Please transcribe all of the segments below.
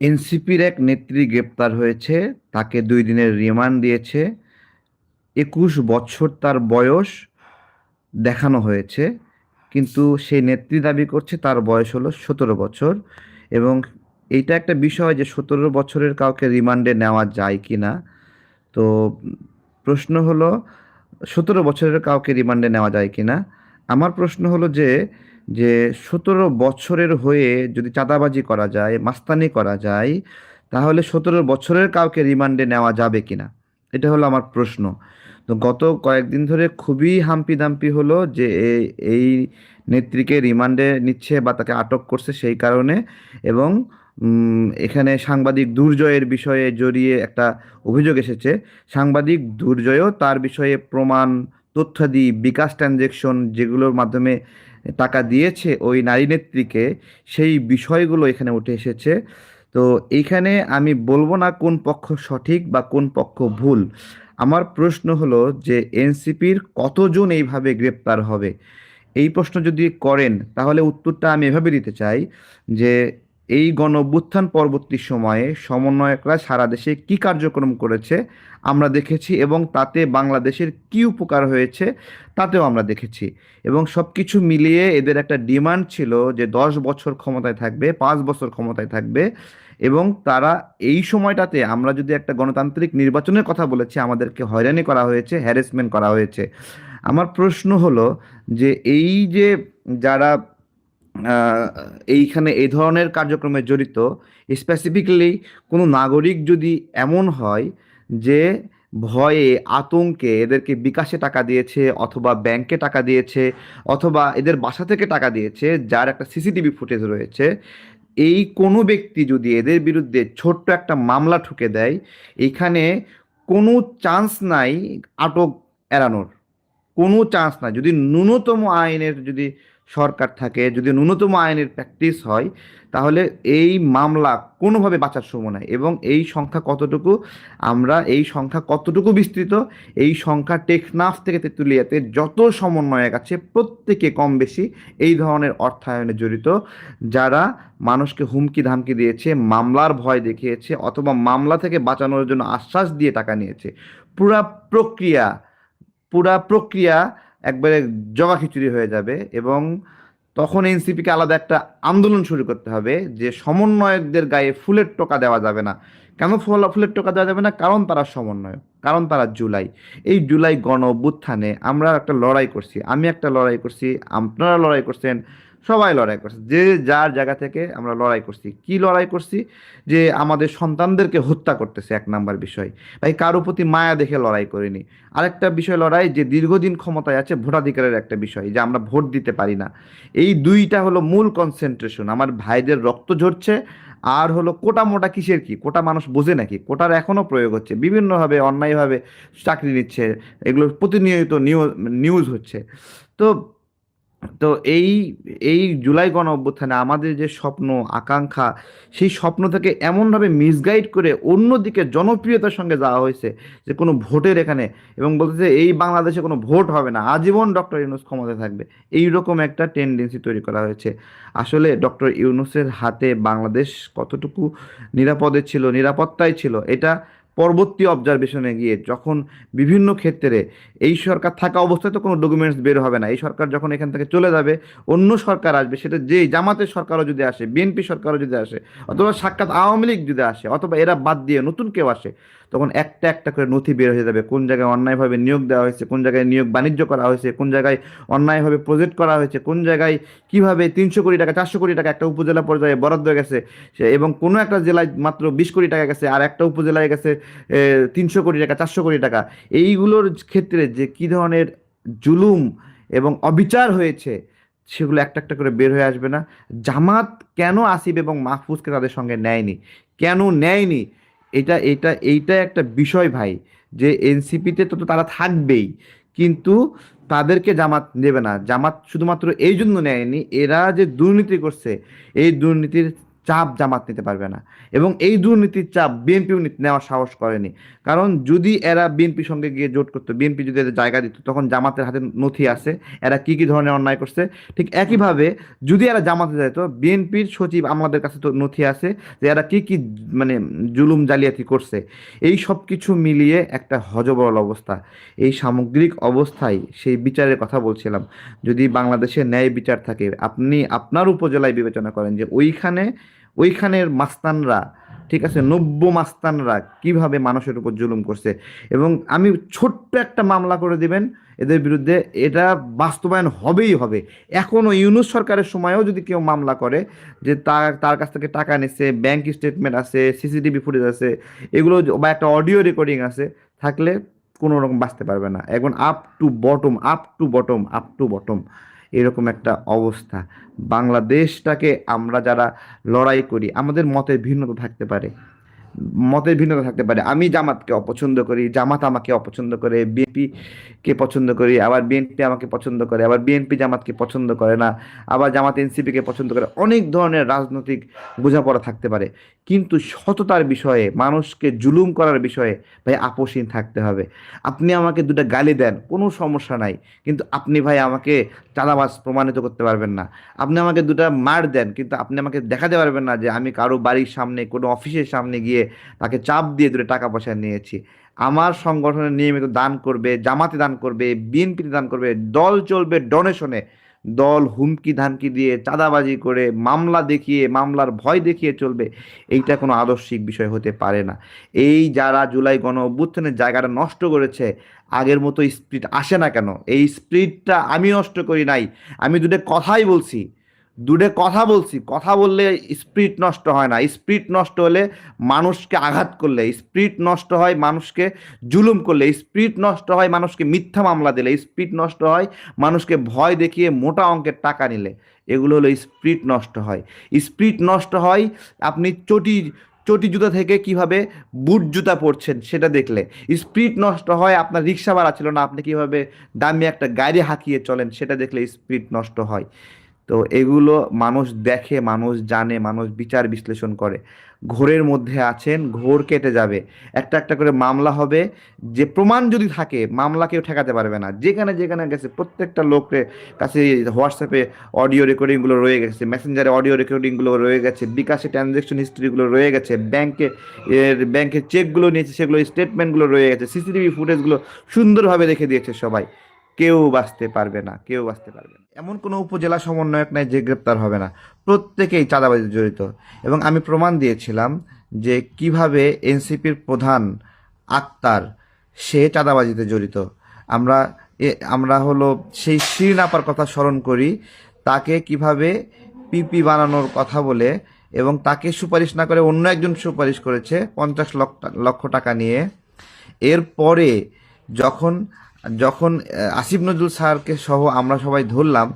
এনসিপির এক নেত্রী গ্রেপ্তার হয়েছে, তাকে দুই দিনের রিমান্ড দিয়েছে। একুশ বছর তার বয়স দেখানো হয়েছে, কিন্তু সেই নেত্রী দাবি করছে তার বয়স হলো সতেরো বছর এবং এইটা একটা বিষয় যে সতেরো বছরের কাউকে রিমান্ডে নেওয়া যায় কি না। তো প্রশ্ন হলো, সতেরো বছরের কাউকে রিমান্ডে নেওয়া যায় কি না? আমার প্রশ্ন হলো যে যে সতেরো বছরের হয়ে যদি চাঁদাবাজি করা যায়, মাস্তানি করা যায়, তাহলে সতেরো বছরের কাউকে রিমান্ডে নেওয়া যাবে কিনা? এটা হলো আমার প্রশ্ন। তো গত কয়েকদিন ধরে খুবই হাম্পি দাম্পি হলো যে এই নেত্রীকে রিমান্ডে নিচ্ছে বা তাকে আটক করছে সেই কারণে এবং এখানে সাংবাদিক দুর্জয়ের বিষয়ে জড়িয়ে একটা অভিযোগ এসেছে। সাংবাদিক দুর্জয়ও তার বিষয়ে প্রমাণ, তথ্যাদি, বিকাশ ট্রানজেকশন যেগুলোর মাধ্যমে টাকা দিয়েছে ওই নারী নেত্রীকে, সেই বিষয়গুলো এখানে উঠে এসেছে। তো এইখানে আমি বলব না কোন পক্ষ সঠিক বা কোন পক্ষ ভুল। আমার প্রশ্ন হলো যে এনসিপির কতজন এইভাবে গ্রেপ্তার হবে? এই প্রশ্ন যদি করেন, তাহলে উত্তরটা আমি এভাবে দিতে চাই যে এই গণ পরবর্তী সময়ে সমন্বয়করা সারা দেশে কি কার্যক্রম করেছে আমরা দেখেছি এবং তাতে বাংলাদেশের কি উপকার হয়েছে তাতেও আমরা দেখেছি। এবং সব কিছু মিলিয়ে এদের একটা ডিমান্ড ছিল যে দশ বছর ক্ষমতায় থাকবে, পাঁচ বছর ক্ষমতায় থাকবে এবং তারা এই সময়টাতে আমরা যদি একটা গণতান্ত্রিক নির্বাচনের কথা বলেছি, আমাদেরকে হয়রানি করা হয়েছে হ্যারাসমেন্ট করা হয়েছে। আমার প্রশ্ন হলো যে এই যে যারা এইখানে এই ধরনের কার্যক্রমে জড়িত স্পেসিফিক্যালি কোনো নাগরিক যদি এমন হয় যে ভয়ে আতঙ্কে এদেরকে বিকাশে টাকা দিয়েছে অথবা ব্যাংকে টাকা দিয়েছে অথবা এদের বাসা থেকে টাকা দিয়েছে, যার একটা সিসিটিভি ফুটেজ রয়েছে, এই কোনো ব্যক্তি যদি এদের বিরুদ্ধে ছোট্ট একটা মামলা ঠুকে দেয়, এখানে কোনো চান্স নাই আটক এড়ানোর। কোনো চান্স নাই। যদি ন্যূনতম আইনের যদি সরকার থাকে, যদি ন্যূনতম আইনের প্র্যাকটিস হয়, তাহলে এই মামলা কোনোভাবে বাঁচার সময় নাই এবং এই সংখ্যা কতটুকু, আমরা এই সংখ্যা কতটুকু বিস্তৃত, এই সংখ্যা টেকনাফ থেকে তেঁতুলিয়াতে যত সমন্বয়ক আছে প্রত্যেকে কম বেশি এই ধরনের অর্থায়নে জড়িত, যারা মানুষকে হুমকি ধামকি দিয়েছে, মামলার ভয় দেখিয়েছে অথবা মামলা থেকে বাঁচানোর জন্য আশ্বাস দিয়ে টাকা নিয়েছে। পুরা প্রক্রিয়া পুরা প্রক্রিয়া একবারে জগা খিচুড়ি হয়ে যাবে এবং তখন এনসিপিকে আলাদা একটা আন্দোলন শুরু করতে হবে যে সমন্বয়কদের গায়ে ফুলের টোকা দেওয়া যাবে না। কেন ফুল ফুলের টোকা দেওয়া যাবে না? কারণ তারা সমন্বয়ক, কারণ তারা জুলাই। এই জুলাই গণ আমরা একটা লড়াই করছি, আমি একটা লড়াই করছি, আপনারা লড়াই করছেন সবাই লড়াই করছে। যে যার জায়গা থেকে আমরা লড়াই করছি। কি লড়াই করছি? যে আমাদের সন্তানদেরকে হত্যা করতেছে, এক নাম্বার বিষয়। ভাই কারও প্রতি মায়া দেখে লড়াই করিনি। আরেকটা বিষয় লড়াই, যে দীর্ঘদিন ক্ষমতায় আছে, ভোটাধিকারের একটা বিষয়, যে আমরা ভোট দিতে পারি না। এই দুইটা হলো মূল কনসেন্ট্রেশন আমার ভাইদের রক্ত ঝরছে, আর হলো কোটা মোটা কিসের কি? কোটা মানুষ বোঝে নাকি? কোটার এখনও প্রয়োগ হচ্ছে। বিভিন্নভাবে, অন্যায়ভাবে চাকরি নিচ্ছে। এগুলো প্রতিনিয়ত নিউজ নিউজ হচ্ছে। তো তো এই এই জুলাই গণ অভ্যুত্থানে আমাদের যে স্বপ্ন, আকাঙ্ক্ষা, সেই স্বপ্ন থেকে এমনভাবে মিসগাইড করে অন্যদিকে জনপ্রিয়তার সঙ্গে যাওয়া হয়েছে যে কোনো ভোটের এখানে এবং বলতেছে এই বাংলাদেশে কোনো ভোট হবে না, আজীবন ডক্টর ইউনুস ক্ষমতা থাকবে। এই রকম একটা টেন্ডেন্সি তৈরি করা হয়েছে। আসলে ডক্টর ইউনুসের হাতে বাংলাদেশ কতটুকু নিরাপদে ছিল, নিরাপত্তায় ছিল, এটা পরবর্তী অবজারভেশনে গিয়ে যখন বিভিন্ন ক্ষেত্রে এই সরকার থাকা অবস্থায় তো কোনো ডকুমেন্টস বের হবে না। এই সরকার যখন এখান থেকে চলে যাবে, অন্য সরকার আসবে, সেটা যেই জামাতের সরকারও যদি আসে, বিএনপি সরকারও যদি আসে, অথবা সাক্ষাৎ আওয়ামী লীগ যদি আসে, অথবা এরা বাদ দিয়ে নতুন কেউ আসে তখন একটা একটা করে নথি বের হয়ে যাবে। কোন জায়গায় অন্যায়ভাবে নিয়োগ দেওয়া হয়েছে, কোন জায়গায় নিয়োগ বাণিজ্য করা হয়েছে, কোন জায়গায় অন্যায়ভাবে প্রজেক্ট করা হয়েছে, কোন জায়গায় কীভাবে তিনশো কোটি টাকা, চারশো কোটি টাকা একটা উপজেলা পর্যায়ে বরাদ্দ গেছে এবং কোনো একটা জেলায় মাত্র বিশ কোটি টাকা গেছে আর একটা উপজেলায় গেছে তিনশো কোটি টাকা, চারশো কোটি টাকা। এইগুলোর ক্ষেত্রে যে কি ধরনের জুলুম এবং অবিচার হয়েছে, সেগুলো একটা একটা করে বের হয়ে আসবে না। জামাত কেন আসিফ এবং মাহফুজকে তাদের সঙ্গে নেয়নি? কেন নেয়নি? এটা এটা এইটা একটা বিষয় ভাই, যে এনসিপিতে তো তারা থাকবেই, কিন্তু তাদেরকে জামাত নেবে না। জামাত শুধুমাত্র এই জন্য নেয়নি, এরা যে দুর্নীতি করছে, এই দুর্নীতির চাপ জামাত নিতে পারবে না। এবং এই দুর্নীতির চাপ বিএনপিও নেওয়ার সাহস করেনি। কারণ যদি এরা বিএনপির সঙ্গে গিয়ে জোট করতো, বিএনপি যদি এদের জায়গা দিত, তখন জামাতের হাতে নথি আছে, এরা কি কি ধরনের অন্যায় করছে? ঠিক একইভাবে যদি এরা জামাতে যেত বিএনপির সচিব আমাদের কাছে তো নথি আছে যে এরা কি কি মানে জুলুম জালিয়াতি করছে। এই সব কিছু মিলিয়ে একটা হজবরল অবস্থা। এই সামগ্রিক অবস্থায় সেই বিচারের কথা বলছিলাম। যদি বাংলাদেশে ন্যায় বিচার থাকে, আপনি আপনার উপজেলায় বিবেচনা করেন যে ওইখানে ওইখানের মাস্তানরা, ঠিক আছে, নব্য মাস্তানরা কীভাবে মানুষের উপর জুলুম করছে? এবং আমি ছোট্ট একটা মামলা করে দিবেন, এদের বিরুদ্ধে এটা বাস্তবায়ন হবেই হবে। এখনও ইউনুস সরকারের সময়ও যদি কেউ মামলা করে যে তার তার কাছ থেকে টাকা নিচ্ছে ব্যাংক স্টেটমেন্ট আছে সিসিটিভি ফুটেজ আছে, এগুলো বা একটা অডিও রেকর্ডিং আছে, থাকলে কোনো রকম বাঁচতে পারবে না। এখন up to bottom up to bottom up to bottom এরকম একটা অবস্থা। বাংলাদেশটাকে আমরা যারা লড়াই করি আমাদের মতে ভিন্নতা থাকতে পারে। মতের ভিন্নতা থাকতে পারে। আমি জামাতকে অপছন্দ করি, জামাত আমাকে অপছন্দ করে বিএনপি কে পছন্দ করি, আবার বিএনপি আমাকে পছন্দ করে, আবার বিএনপি জামাতকে পছন্দ করে না, আবার জামাত এনসিপি কে পছন্দ করে, অনেক ধরনের রাজনৈতিক বোঝাপড়া থাকতে পারে। কিন্তু সততার বিষয়ে, মানুষকে জুলুম করার বিষয়ে ভাই আপোষহীন থাকতে হবে। আপনি আমাকে দুটো গালি দেন, কোনো সমস্যা নাই। কিন্তু আপনি ভাই আমাকে চাঁদাবাজ প্রমাণিত করতে পারবেন না। আপনি আমাকে দুটো মার দেন, কিন্তু আপনি আমাকে দেখাতে পারবেন না যে আমি কারও বাড়ির সামনে, কোনো অফিসের সামনে গিয়ে তাকে চাপ দিয়ে দূরে টাকা পয়সা নিয়েছি। আমার সংগঠনে নিয়মিত দান করবে, জামাতে দান করবে, বিএনপিতে দান করবে, দল চলবে ডোনেশনে দল হুমকি ধামকি দিয়ে চাঁদাবাজি করে, মামলা দেখিয়ে, মামলার ভয় দেখিয়ে চলবে, এইটা কোনো আদর্শিক বিষয় হতে পারে না। এই যারা জুলাই গণ অভ্যুত্থানের জায়গাটা নষ্ট করেছে, আগের মতো স্পিরিট আসে না কেন? এই স্পিরিটটা আমি নষ্ট করি নাই। আমি দুটো কথাই বলছি। দূরে কথা বলছি। কথা বললে স্পিরিট নষ্ট হয় না। স্পিরিট নষ্ট হলে মানুষকে আঘাত করলে স্পিরিট নষ্ট হয় মানুষকে জুলুম করলে স্পিরিট নষ্ট হয় মানুষকে মিথ্যা মামলা দিলে স্পিরিট নষ্ট হয় মানুষকে ভয় দেখিয়ে মোটা অঙ্কের টাকা নিলে, এগুলো হলো স্পিরিট নষ্ট হয়। স্পিরিট নষ্ট হয়, আপনি চটি চটি জুতা থেকে কীভাবে বুট জুতা পরছেন সেটা দেখলে স্পিড নষ্ট হয় আপনার রিক্সা ভাড়া ছিল না, আপনি কীভাবে দামি একটা গাড়ি হাঁকিয়ে চলেন সেটা দেখলে স্পিড নষ্ট হয়। তো এগুলো মানুষ দেখে, মানুষ জানে, মানুষ বিচার বিশ্লেষণ করে। ঘোরের মধ্যে আছেন, ঘোর কেটে যাবে। একটা একটা করে মামলা হবে, যে প্রমাণ যদি থাকে, মামলা কেউ ঠেকাতে পারবে না। যেখানে যেখানে গেছে, প্রত্যেকটা লোকের কাছে হোয়াটসঅ্যাপে অডিও রেকর্ডিংগুলো রয়ে গেছে মেসেঞ্জারে অডিও রেকর্ডিংগুলো রয়ে গেছে, বিকাশে ট্রানজ্যাকশন হিস্ট্রিগুলো রয়ে গেছে ব্যাংকে এর ব্যাংকের চেকগুলো নিয়েছে, সেগুলো স্টেটমেন্টগুলো রয়ে গেছে সিসিটিভি ফুটেজগুলো সুন্দরভাবে রেখে দিয়েছে সবাই। কেউ বাঁচতে পারবে না, কেউ বাঁচতে পারবে না। এমন কোনো উপজেলা সমন্বয়ক নাই যে গ্রেপ্তার হবে না। প্রত্যেকেই চাঁদাবাজিতে জড়িত। এবং আমি প্রমাণ দিয়েছিলাম যে কীভাবে এনসিপির প্রধান আক্তার সে চাঁদাবাজিতে জড়িত। আমরা আমরা হলো সেই শিরনাপার কথা স্মরণ করি, তাকে কীভাবে পিপি বানানোর কথা বলে এবং তাকে সুপারিশ না করে অন্য একজন সুপারিশ করেছে পঞ্চাশ লক্ষ লক্ষ টাকা নিয়ে। এরপরে যখন যখন আসিফ নজরুল স্যারকে সহ আমরা সবাই ধরলাম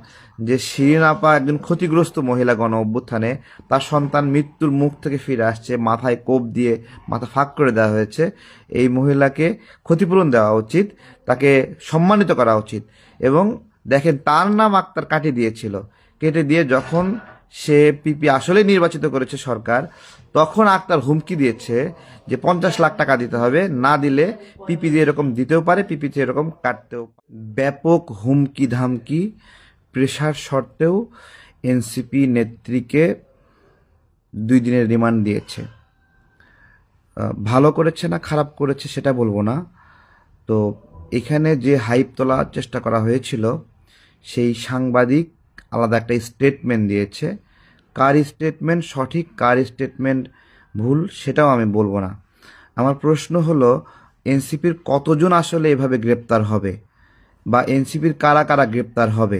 যে শিরিন আপা একজন ক্ষতিগ্রস্ত মহিলা গণ অভ্যুত্থানে, তার সন্তান মৃত্যুর মুখ থেকে ফিরে আসছে, মাথায় কোপ দিয়ে মাথা ফাঁক করে দেওয়া হয়েছে। এই মহিলাকে ক্ষতিপূরণ দেওয়া উচিত, তাকে সম্মানিত করা উচিত এবং দেখেন তার নাম আক্তার কাটিয়ে দিয়েছিল। কেটে দিয়ে যখন সে পিপি আসলে নির্বাচিত করেছে সরকার, তখন আক্তার হুমকি দিয়েছে যে পঞ্চাশ লাখ টাকা দিতে হবে, না দিলে পিপি দিয়ে এরকম দিতেও পারে, পিপি দিয়ে এরকম কাটতেও ব্যাপক হুমকি ধামকি, প্রেশার সত্ত্বেও এনসিপি নেত্রীকে দুই দিনের রিমান্ড দিয়েছে। ভালো করেছে না খারাপ করেছে সেটা বলব না। তো এখানে যে হাইপ তোলার চেষ্টা করা হয়েছিল, সেই সাংবাদিক আলাদা একটা স্টেটমেন্ট দিয়েছে কার স্টেটমেন্ট সঠিক কার স্টেটমেন্ট ভুল সেটাও আমি বলব না। আমার প্রশ্ন হলো, এনসিপির কতজন আসলে এভাবে গ্রেপ্তার হবে? বা এনসিপির কারা কারা গ্রেপ্তার হবে?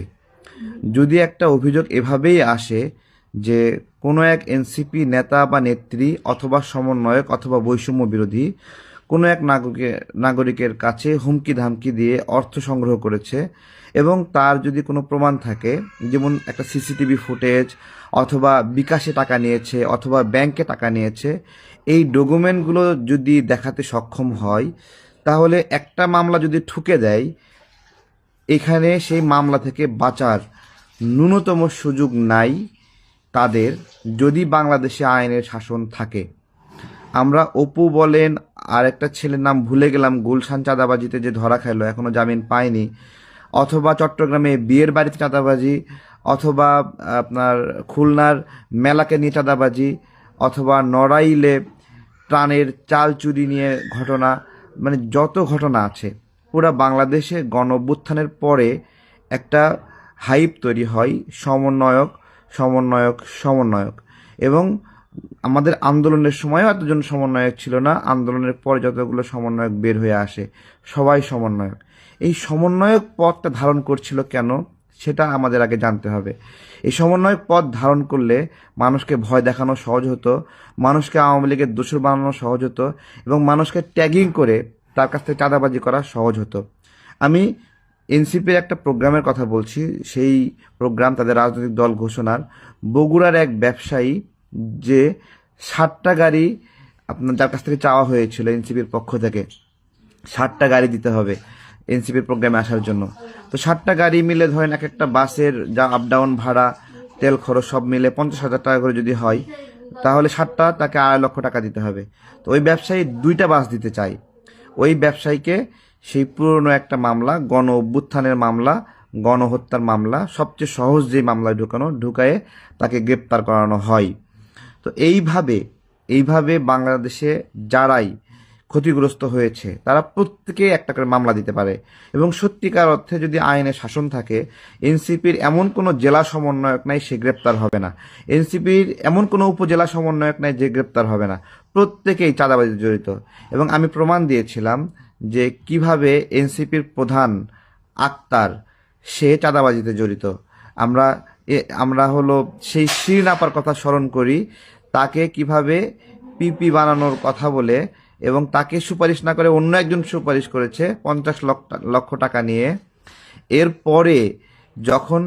যদি একটা অভিযোগ এভাবেই আসে যে কোনো এক এনসিপি নেতা বা নেত্রী অথবা সমন্বয়ক অথবা বৈষম্য বিরোধী কোনো এক নাগরিকের নাগরিকের কাছে হুমকি ধামকি দিয়ে অর্থ সংগ্রহ করেছে এবং তার যদি কোনো প্রমাণ থাকে, যেমন একটা সিসিটিভি ফুটেজ অথবা বিকাশে টাকা নিয়েছে অথবা ব্যাংকে টাকা নিয়েছে, এই ডকুমেন্টগুলো যদি দেখাতে সক্ষম হয়, তাহলে একটা মামলা যদি ঠুকে দেয়, এখানে সেই মামলা থেকে বাঁচার ন্যূনতম সুযোগ নাই তাদের যদি বাংলাদেশে আইনের শাসন থাকে। আমরা অপু বলেন আর একটা ছেলের নাম ভুলে গেলাম, গুলশান চাঁদাবাজিতে যে ধরা খাইলো, এখনও জামিন পায়নি অথবা চট্টগ্রামে বিয়ের বাড়িতে চাঁদাবাজি, অথবা আপনার খুলনার মেলাকে নিয়ে চাঁদাবাজি, অথবা নড়াইলে প্রাণের চাল চুরি নিয়ে ঘটনা মানে যত ঘটনা আছে, পুরা বাংলাদেশে গণঅভ্যুত্থানের পরে একটা হাইপ তৈরি হয়, সমন্বয়ক সমন্বয়ক সমন্বয়ক। এবং আমাদের আন্দোলনের সময়ও এতজন সমন্বয়ক ছিল না, আন্দোলনের পরে যতগুলো সমন্বয়ক বের হয়ে আসে, সবাই সমন্বয়ক। এই সমন্বয়ক পদটা ধারণ করছিল কেন? সেটা আমাদের আগে জানতে হবে। এই সমন্বয়ক পদ ধারণ করলে মানুষকে ভয় দেখানো সহজ হতো, মানুষকে আওয়ামী লীগের দোষর বানানো সহজ হতো এবং মানুষকে ট্যাগিং করে তার কাছ থেকে চাঁদাবাজি করা সহজ হতো। আমি এনসিপির একটা প্রোগ্রামের কথা বলছি, সেই প্রোগ্রাম তাদের রাজনৈতিক দল ঘোষণার। বগুড়ার এক ব্যবসায়ী যে ষাটটা গাড়ি আপনার যার কাছ থেকে চাওয়া হয়েছিল এনসিপির পক্ষ থেকে ষাটটা গাড়ি দিতে হবে এনসিপির প্রোগ্রামে আসার জন্য। তো ষাটটা গাড়ি মিলে ধরেন এক একটা বাসের যা আপ ডাউন ভাড়া, তেল খরচ সব মিলে পঞ্চাশ হাজার টাকা করে যদি হয়, তাহলে ষাটটা তাকে আড়াই লক্ষ টাকা দিতে হবে। তো ওই ব্যবসায়ী দুইটা বাস দিতে চাই ওই ব্যবসায়ীকে সেই পুরনো একটা মামলা, গণ অভ্যুত্থানের মামলা, গণহত্যার মামলা, সবচেয়ে সহজ যে মামলায় ঢুকানো, ঢুকায়ে তাকে গ্রেপ্তার করানো হয়। তো এইভাবে এইভাবে বাংলাদেশে যারাই ক্ষতিগ্রস্ত হয়েছে, তারা প্রত্যেকে একটা করে মামলা দিতে পারে। এবং সত্যিকার অর্থে যদি আইনে শাসন থাকে, এনসিপির এমন কোনো জেলা সমন্বয়ক নাই সে গ্রেপ্তার হবে না। এনসিপির এমন কোনো উপজেলা সমন্বয়ক নাই যে গ্রেপ্তার হবে না। প্রত্যেকেই চাঁদাবাজিতে জড়িত। এবং আমি প্রমাণ দিয়েছিলাম যে কীভাবে এনসিপির প্রধান আক্তার সে চাঁদাবাজিতে জড়িত। আমরা আমরা হলো সেই শিরিন আপার কথা স্মরণ করি তাকে কীভাবে পিপি বানানোর কথা বলে এবং তাকে সুপারিশ না করে অন্য একজন সুপারিশ করেছে পঞ্চাশ লক্ষ টাকা নিয়ে। এরপরে যখন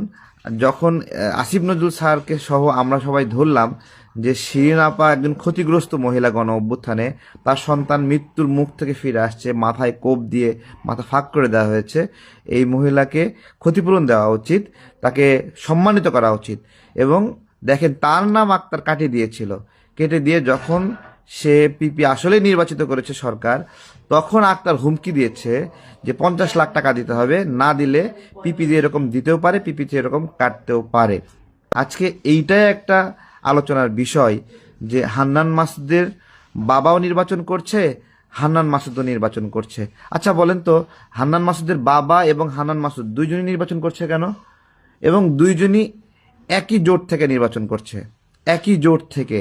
যখন আসিফ নজরুল স্যারকে সহ আমরা সবাই ধরলাম যে শিরিন আপা একজন ক্ষতিগ্রস্ত মহিলা গণ অভ্যুত্থানে, তার সন্তান মৃত্যুর মুখ থেকে ফিরে আসছে, মাথায় কোপ দিয়ে মাথা ফাঁক করে দেওয়া হয়েছে। এই মহিলাকে ক্ষতিপূরণ দেওয়া উচিত, তাকে সম্মানিত করা উচিত এবং দেখেন, তার নাম আক্তার কাটিয়ে দিয়েছিল। কেটে দিয়ে যখন সে পিপি আসলে নির্বাচিত করেছে সরকার, তখন আক্তার হুমকি দিয়েছে যে পঞ্চাশ লাখ টাকা দিতে হবে, না দিলে পিপি দিয়ে এরকম দিতেও পারে, পিপি দিয়ে এরকম কাটতেও পারে। আজকে এইটাই একটা আলোচনার বিষয় যে হান্নান মাসুদের বাবাও নির্বাচন করছে, হান্নান মাসুদও নির্বাচন করছে। আচ্ছা বলেন তো, হান্নান মাসুদের বাবা এবং হান্নান মাসুদ দুইজনই নির্বাচন করছে কেন? এবং দুইজনই একই জোট থেকে নির্বাচন করছে। একই জোট থেকে।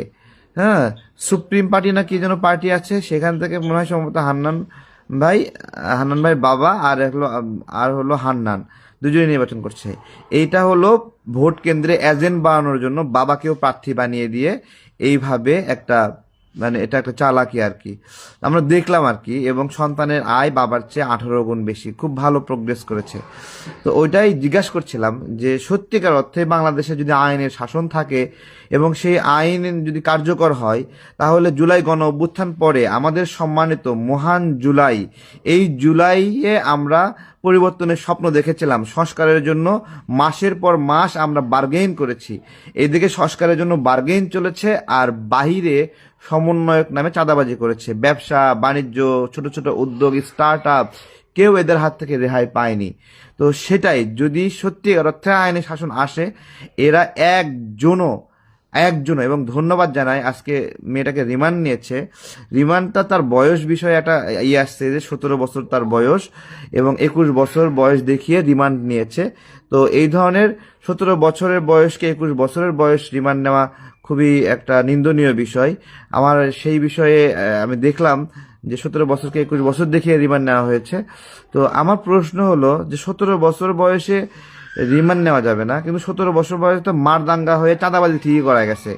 হ্যাঁ সুপ্রিম পার্টি না কি যেন পার্টি আছে, সেখান থেকে মনে হয় সম্ভবত হান্নান ভাই হান্নান ভাই বাবা আর হলো আর হলো হান্নান। দুজনে নির্বাচন করছে। এইটা হলো ভোট কেন্দ্রে এজেন্ট বাড়ানোর জন্য বাবাকেও প্রার্থী বানিয়ে দিয়ে এইভাবে একটা মানে এটা একটা চালাকি আর কি। আমরা দেখলাম আর কি, এবং সন্তানের আয় বাবার চেয়ে আঠারো গুণ বেশি, খুব ভালো প্রোগ্রেস করেছে। তো ওইটাই জিজ্ঞাসা করছিলাম যে সত্যিকার অর্থে বাংলাদেশে যদি আইনের শাসন থাকে এবং সেই আইন যদি কার্যকর হয়, তাহলে জুলাই গণ অভ্যুত্থান পরে আমাদের সম্মানিত মহান জুলাই, এই জুলাইয়ে আমরা পরিবর্তনের স্বপ্ন দেখেছিলাম। সংস্কারের জন্য মাসের পর মাস আমরা বার্গেইন করেছি। এদিকে সংস্কারের জন্য বার্গেইন চলেছে আর বাহিরে সমন্বয়ক নামে চাঁদাবাজি করেছে। ব্যবসা, বাণিজ্য, ছোট ছোট উদ্যোগ স্টার্ট আপ কেউ এদের হাত থেকে রেহাই পায়নি। তো সেটাই, যদি সত্যি অর্থে আইনি শাসন আসে, এরা একজনও একজনও, এবং ধন্যবাদ জানাই আজকে মেয়েটাকে রিমান্ড নিয়েছে। রিমান্ডটা তার বয়স বিষয়ে একটা ইয়ে আসছে যে সতেরো বছর তার বয়স এবং একুশ বছর বয়স দেখিয়ে রিমান্ড নিয়েছে। তো এই ধরনের সতেরো বছরের বয়সকে একুশ বছরের বয়স রিমান্ড নেওয়া খুবই একটা নিন্দনীয় বিষয়। আমার সেই বিষয়ে আমি দেখলাম যে সতেরো বছরকে একুশ বছর দেখিয়ে রিমান্ড নেওয়া হয়েছে। তো আমার প্রশ্ন হলো যে সতেরো বছর বয়সে রিমান্ড নেওয়া যাবে না। কিন্তু সতেরো বছর বয়সে তো মারদাঙ্গা হয়ে চাঁদাবাজি ঠিকই করা গেছে।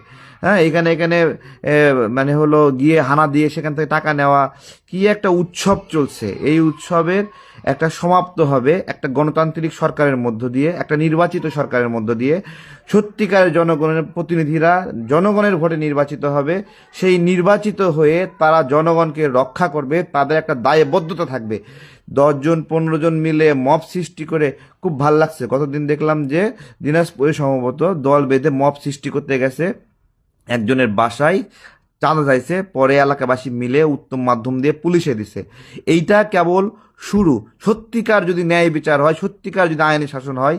হ্যাঁ এখানে এখানে মানে হলো গিয়ে হানা দিয়ে সেখান থেকে টাকা নেওয়া, কি একটা উৎসব চলছে। এই উৎসবের একটা সমাপ্ত হবে একটা গণতান্ত্রিক সরকারের মধ্য দিয়ে, একটা নির্বাচিত সরকারের মধ্য দিয়ে। সত্যিকারের জনগণের প্রতিনিধিরা জনগণের ভোটে নির্বাচিত হবে। সেই নির্বাচিত হয়ে তারা জনগণকে রক্ষা করবে, তাদের একটা দায়বদ্ধতা থাকবে। দশজন পনেরো জন মিলে মব সৃষ্টি করে খুব ভালো লাগছে। গতদিন দেখলাম যে দিনাজপুরে সম্ভবত দল বেঁধে মব সৃষ্টি করতে গেছে। একজনের বাসায় চাঁদা চাইছে, পরে এলাকাবাসী মিলে উত্তম মাধ্যম দিয়ে পুলিশে দিছে। এইটা কেবল শুরু। সত্যিকার যদি ন্যায় বিচার হয়, সত্যিকার যদি আইনি শাসন হয়,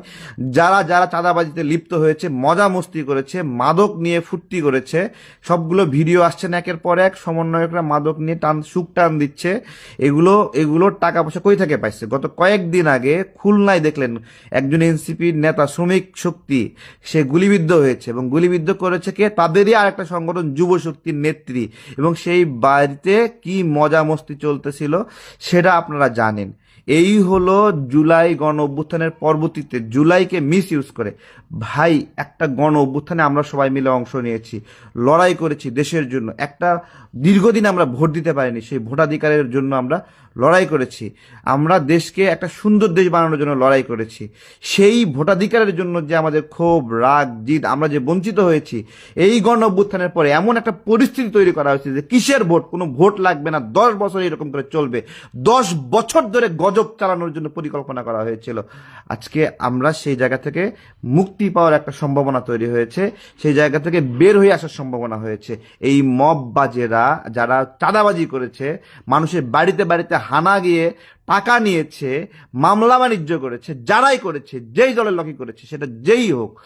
যারা যারা চাঁদাবাজিতে লিপ্ত হয়েছে, মজা মস্তি করেছে, মাদক নিয়ে ফুর্তি করেছে, সবগুলো ভিডিও আসছে না একের পর এক, সমন্বয়করা মাদক নিয়ে টান, সুখ টান দিচ্ছে, এগুলো এগুলোর টাকা পয়সা কই থেকে পাইছে? গত কয়েকদিন আগে খুলনায় দেখলেন একজন এনসিপির নেতা, শ্রমিক শক্তি, সে গুলিবিদ্ধ হয়েছে এবং গুলিবিদ্ধ করেছে কে? তাদেরই আর একটা সংগঠন, যুব শক্তির নেত্রী। এবং সেই বাড়িতে কি মজা মস্তি চলতেছিল, সেটা আপনারা জানেন। niin এই হলো জুলাই গণ অভ্যুত্থানের পরবর্তীতে, জুলাইকে মিস ইউজ করে। ভাই, একটা গণ অভ্যুত্থানে আমরা সবাই মিলে অংশ নিয়েছি, লড়াই করেছি দেশের জন্য। একটা দীর্ঘদিন আমরা ভোট দিতে পারিনি, সেই ভোটাধিকারের জন্য আমরা লড়াই করেছি। আমরা দেশকে একটা সুন্দর দেশ বানানোর জন্য লড়াই করেছি। সেই ভোটাধিকারের জন্য যে আমাদের ক্ষোভ, রাগ, জিদ, আমরা যে বঞ্চিত হয়েছি, এই গণ অভ্যুত্থানের পরে এমন একটা পরিস্থিতি তৈরি করা হয়েছে যে কিসের ভোট? কোনো ভোট লাগবে না, দশ বছর এরকম করে চলবে। দশ বছর ধরে গজব চালানোর জন্য পরিকল্পনা করা হয়েছিল। আজকে আমরা সেই জায়গা থেকে মুক্তি পাওয়ার একটা সম্ভাবনা তৈরি হয়েছে। সেই জায়গা থেকে বের হয়ে আসার সম্ভাবনা হয়েছে। এই মব বাজেরা যারা চাঁদাবাজি করেছে, মানুষের বাড়িতে বাড়িতে হানা গিয়ে টাকা নিয়েছে, মামলা বাণিজ্য করেছে, যারাই করেছে, যেই দলের লোকই করেছে, সেটা যেই হোক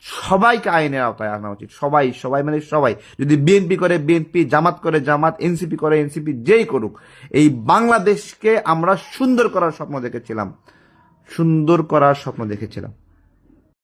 সবাইকে আইনের আওতায় আনা উচিত। সবাই সবাই মানে সবাই। যদি বিএনপি করে, বিএনপি, জামাত করে, জামাত, এনসিপি করে, এনসিপি যেই করুক, এই বাংলাদেশকে আমরা সুন্দর করার স্বপ্ন দেখেছিলাম। সুন্দর করার স্বপ্ন দেখেছিলাম।